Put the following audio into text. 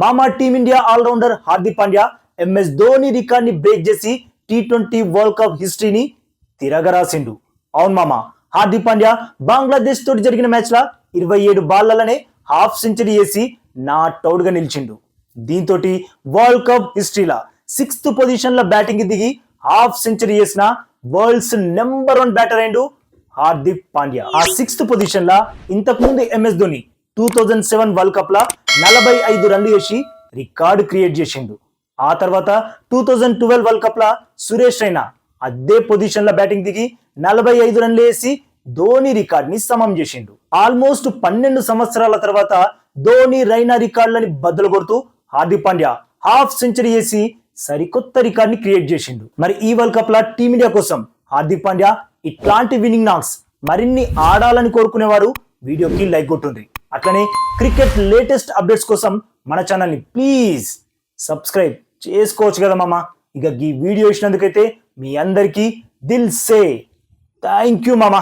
మామా team India all rounder Hardik Pandya MS Dhoni రికార్డ్ని break చేసి T twenty world cup హిస్టరీని తిరగరాసిండు. అవును మామ హార్దిక్ పాండ్యా బంగ్లాదేశ్ తోటి జరిగిన మ్యాచ్లో ఇరవై ఏడు బాళ్ళలోనే హాఫ్ సెంచరీ వేసి నాట్ అవుట్ నిలిచిండు. దీంతో వరల్డ్ కప్ హిస్టరీలో సిక్స్త్ పొజిషన్లో బ్యాటింగ్ దిగి హాఫ్ సెంచరీ చేసిన వరల్డ్స్ నెంబర్ వన్ బ్యాటర్ అయిండు హార్దిక్ పాండ్యా. ఆ సిక్స్త్ పొజిషన్లో ఇంతకుముందు M S Dhoni two thousand seven world కప్లో నలభై ఐదు రన్లు చేసి రికార్డు క్రియేట్ చేసిండు. ఆ తర్వాత టూ థౌజండ్ ట్వెల్వ్ వరల్డ్ కప్లో సురేష్ రైనా అదే పొజిషన్లో బ్యాటింగ్ దిగి నలభై ఐదు రన్లు వేసి ధోని రికార్డ్ని సమం చేసిండు. ఆల్మోస్ట్ పన్నెండు సంవత్సరాల తర్వాత ధోని రైనా రికార్డులని బద్దలు కొడుతూ హార్దిక్ పాండ్యా హాఫ్ సెంచరీ చేసి సరికొత్త రికార్డ్ని క్రియేట్ చేసిండు. మరి ఈ వరల్డ్ కప్లో టీమిండియా కోసం హార్దిక్ పాండ్యా ఇట్లాంటి విన్నింగ్ నాక్స్ మరిన్ని ఆడాలని కోరుకునేవారు వీడియోకి లైక్ కొట్టుండ్రి అట్లనే క్రికెట్ లేటెస్ట్ అప్డేట్స్ కోసం మన ఛానల్ని ప్లీజ్ సబ్స్క్రైబ్ చేసుకోవచ్చు కదా మామ. ఇక ఈ వీడియో ఇచ్చినందుకైతే మీ అందరికీ దిల్ సే. థ్యాంక్ యూ మామ.